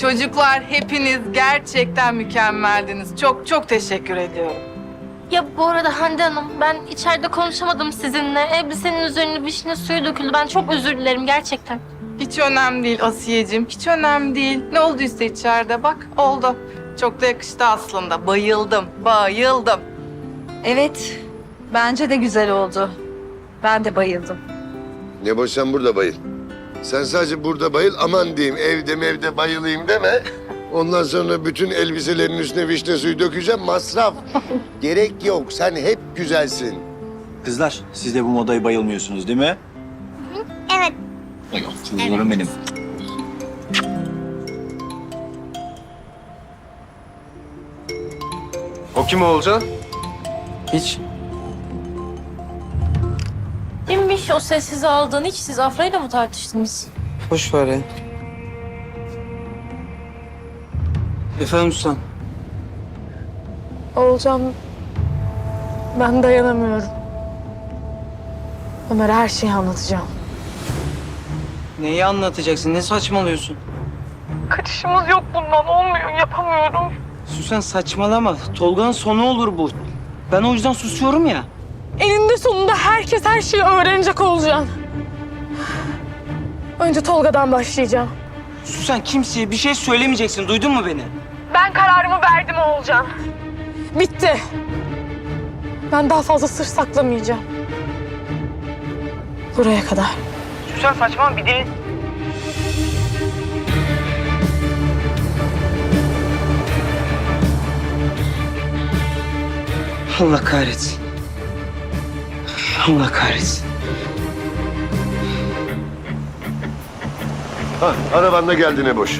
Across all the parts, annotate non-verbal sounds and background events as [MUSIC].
Çocuklar hepiniz gerçekten mükemmeldiniz. Çok çok teşekkür ediyorum. Ya bu arada Hande Hanım ben içeride konuşamadım sizinle. Elbisenin üzerine vişne suyu döküldü. Ben çok özür dilerim gerçekten. Hiç önemli değil Asiye'cim. Hiç önemli değil. Ne olduysa içeride bak oldu. Çok da yakıştı aslında. Bayıldım, bayıldım. Evet, bence de güzel oldu. Ben de bayıldım. Ne boş sen burada bayıl. Sen sadece burada bayıl aman diyeyim evde mevde bayılayım deme. Ondan sonra bütün elbiselerin üstüne vişne suyu dökeceğim masraf. [LAUGHS] Gerek yok sen hep güzelsin. Kızlar siz de bu modaya bayılmıyorsunuz değil mi? Evet. Kızlarım benim. O kim olacak? Hiç. Kimmiş o sessiz aldığın hiç siz Afra'yla mı tartıştınız? Boş ver ya. Efendim Sultan. Olcan, ben dayanamıyorum. Ömer'e her şeyi anlatacağım. Neyi anlatacaksın? Ne saçmalıyorsun? Kaçışımız yok bundan, olmuyor, yapamıyorum. Süsen saçmalama. Tolga'nın sonu olur bu. Ben o yüzden susuyorum ya. Eninde sonunda herkes her şeyi öğrenecek Olcan. Önce Tolga'dan başlayacağım. Süsen kimseye bir şey söylemeyeceksin. Duydun mu beni? Ben kararımı verdim Olcan. Bitti. Ben daha fazla sır saklamayacağım. Buraya kadar. Süsen saçmalama bir dinle. Allah kahretsin. Allah kahretsin. Ha araban da geldi ne boş.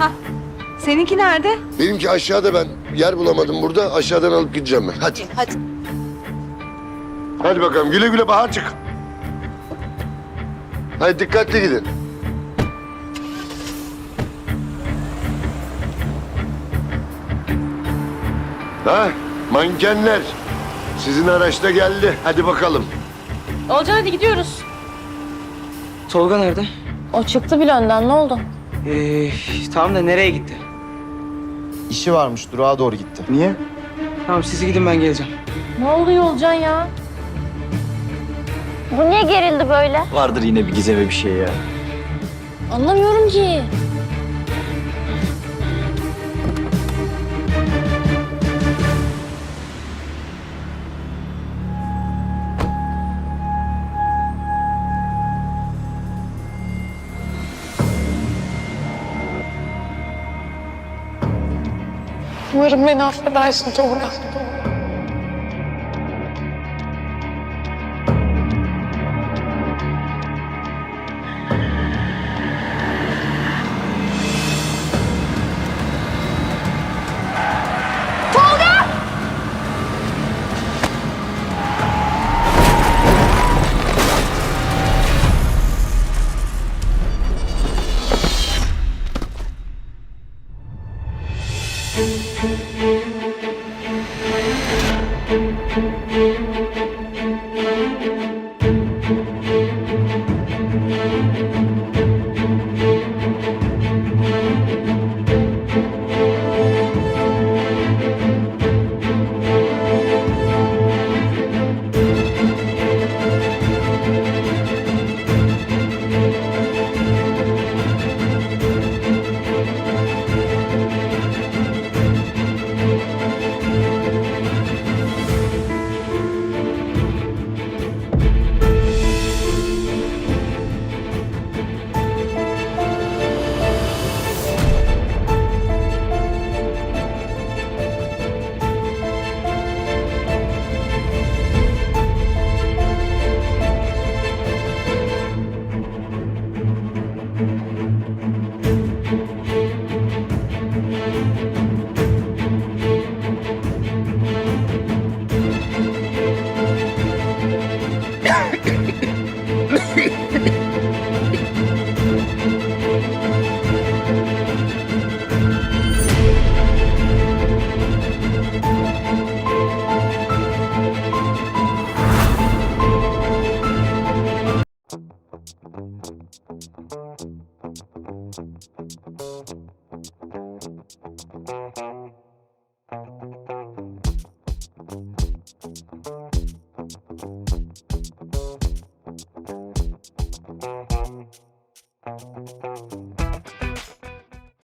Seninki nerede? Benimki aşağıda ben yer bulamadım burada aşağıdan alıp gideceğim ben. Hadi. Hadi. Hadi bakalım güle güle bahar çık. Hadi dikkatli gidin. Ha mankenler. Sizin araçta geldi. Hadi bakalım. Olcan hadi gidiyoruz. Tolga nerede? O çıktı bile önden ne oldu? Ee, tamam da nereye gitti? İşi varmış, durağa doğru gitti. Niye? Tamam siz gidin ben geleceğim. Ne oluyor Olcan ya? Bu niye gerildi böyle? Vardır yine bir gizeme bir şey ya. Anlamıyorum ki. Umarım beni affedersin Tolga. Thank you. Thank you.